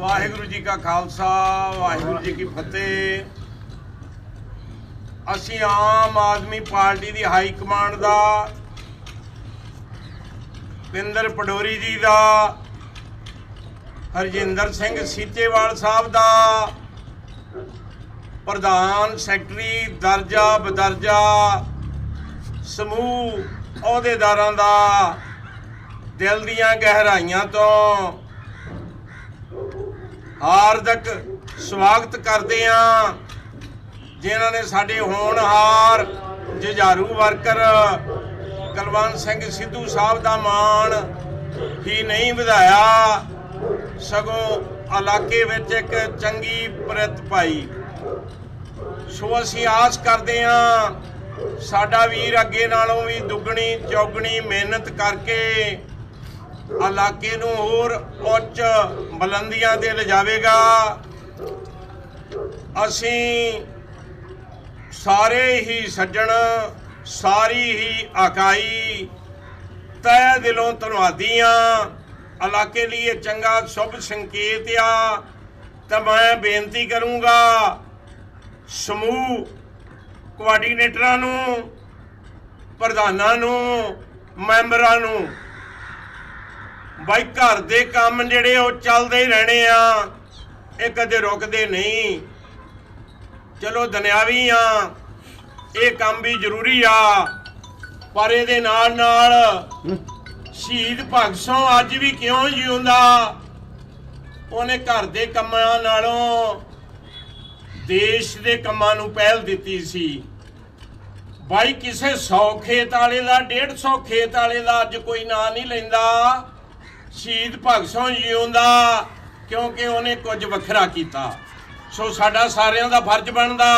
ਵਾਹਿਗੁਰੂ ਜੀ ਕਾ ਖਾਲਸਾ, ਵਾਹਿਗੁਰੂ ਜੀ ਕੀ ਫਤਿਹ। ਅਸੀਂ ਆਮ ਆਦਮੀ ਪਾਰਟੀ ਦੀ ਹਾਈ ਕਮਾਂਡ ਦਾ, ਪਿੰਦਰ ਪਡੋਰੀ ਜੀ ਦਾ, ਹਰਜਿੰਦਰ ਸਿੰਘ ਸੀਚੇਵਾਲ ਸਾਹਿਬ ਦਾ, ਪ੍ਰਧਾਨ ਸੈਕਟਰੀ ਦਰਜਾ ਬਦਰਜਾ ਸਮੂਹ ਅਹੁਦੇਦਾਰਾਂ ਦਾ ਦਿਲ ਦੀਆਂ ਗਹਿਰਾਈਆਂ ਤੋਂ ਹਾਰਦਕ ਸਵਾਗਤ ਕਰਦੇ ਹਾਂ, ਜਿਨ੍ਹਾਂ ਨੇ ਸਾਡੇ ਹੋਣਹਾਰ ਜੁਝਾਰੂ ਵਰਕਰ ਕੁਲਵੰਤ ਸਿੰਘ ਸਿੱਧੂ ਸਾਹਿਬ ਦਾ ਮਾਣ ਹੀ ਨਹੀਂ ਵਧਾਇਆ। ਸਗੋਂ ਇਲਾਕੇ ਵਿੱਚ ਇੱਕ ਚੰਗੀ ਪ੍ਰਤ ਪਾਈ। ਸੋ ਅਸੀਂ ਆਸ ਕਰਦੇ ਹਾਂ, ਸਾਡਾ ਵੀਰ ਅੱਗੇ ਨਾਲੋਂ ਵੀ ਦੁੱਗਣੀ, ਚੌਗਣੀ ਮਿਹਨਤ ਕਰਕੇ ਇਲਾਕੇ ਨੂੰ ਹੋਰ ਉੱਚ ਬੁਲੰਦੀਆਂ ਤੇ ਲਿਜਾਵੇਗਾ। ਅਸੀਂ ਸਾਰੇ ਹੀ ਸੱਜਣ, ਸਾਰੀ ਹੀ ਇਕਾਈ ਤਹਿ ਦਿਲੋਂ ਧੰਨਵਾਦੀ ਹਾਂ ਇਲਾਕੇ ਲਈ ਇਹ ਚੰਗਾ ਸ਼ੁਭ ਸੰਕੇਤ ਆ, ਤਾਂ ਮੈਂ ਬੇਨਤੀ ਕਰੂੰਗਾ ਸਮੂਹ ਕੋਆਰਡੀਨੇਟਰਾਂ ਨੂੰ, ਪ੍ਰਧਾਨਾਂ ਨੂੰ, ਮੈਂਬਰਾਂ ਨੂੰ ਬਾਈ ਘਰ ਦੇ ਕੰਮ ਜਿਹੜੇ ਉਹ ਚੱਲਦੇ ਹੀ ਰਹਿਣੇ ਆ। ਇਹ ਕਦੇ ਰੁਕਦੇ ਨਹੀਂ। ਚਲੋ ਦੁਨਿਆਵੀ ਆ। ਇਹ ਕੰਮ ਵੀ ਜ਼ਰੂਰੀ ਆ। ਪਰ ਇਹਦੇ ਨਾਲ ਨਾਲ ਸ਼ਹੀਦ ਭਗਤ ਸਿੰਘ ਅੱਜ ਵੀ ਕਿਉਂ ਜਿਉਂਦਾ? ਉਹਨੇ ਘਰ ਦੇ ਕੰਮਾਂ ਨਾਲੋਂ ਦੇਸ਼ ਦੇ ਕੰਮਾਂ ਨੂੰ ਪਹਿਲ ਦਿੱਤੀ ਸੀ। ਬਾਈ ਕਿਸੇ 100 ਖੇਤ ਵਾਲੇ ਦਾ 150 ਖੇਤ ਵਾਲੇ ਦਾ ਅੱਜ ਕੋਈ ਨਾਂ ਨਹੀਂ ਲੈਂਦਾ। ਸ਼ਹੀਦ ਭਗਤ ਸਿੰਘ ਜਿਉਂਦਾ ਕਿਉਂਕਿ ਉਹਨੇ ਕੁਝ ਵੱਖਰਾ ਕੀਤਾ। ਸੋ ਸਾਡਾ ਸਾਰਿਆਂ ਦਾ ਫਰਜ਼ ਬਣਦਾ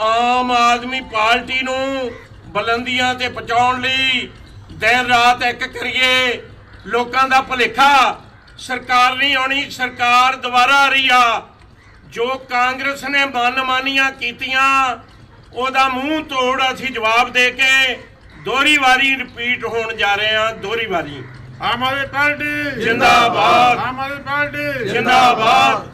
ਆਮ ਆਦਮੀ ਪਾਰਟੀ ਨੂੰ ਬੁਲੰਦੀਆਂ ਤੇ ਪਹੁੰਚਾਉਣ ਲਈ ਦਿਨ ਰਾਤ ਇੱਕ ਕਰੀਏ, ਲੋਕਾਂ ਦਾ ਭੁਲੇਖਾ ਸਰਕਾਰ ਨਹੀਂ ਆਉਣੀ, ਸਰਕਾਰ ਦੁਬਾਰਾ ਆ ਰਹੀ ਆ। ਜੋ ਕਾਂਗਰਸ ਨੇ ਮਨਮਾਨੀਆਂ ਕੀਤੀਆਂ, ਉਹਦਾ ਮੂੰਹ ਤੋੜ ਅਸੀਂ ਜਵਾਬ ਦੇ ਕੇ ਦੋਹਰੀ ਵਾਰੀ ਰਿਪੀਟ ਹੋਣ ਜਾ ਰਹੇ ਹਾਂ, ਦੋਹਰੀ ਵਾਰੀ। ਆਮ ਆਦਮੀ ਪਾਰਟੀ ਜਿੰਦਾਬਾਦ। ਆਮ ਆਦਮੀ ਪਾਰਟੀ ਜਿੰਦਾਬਾਦ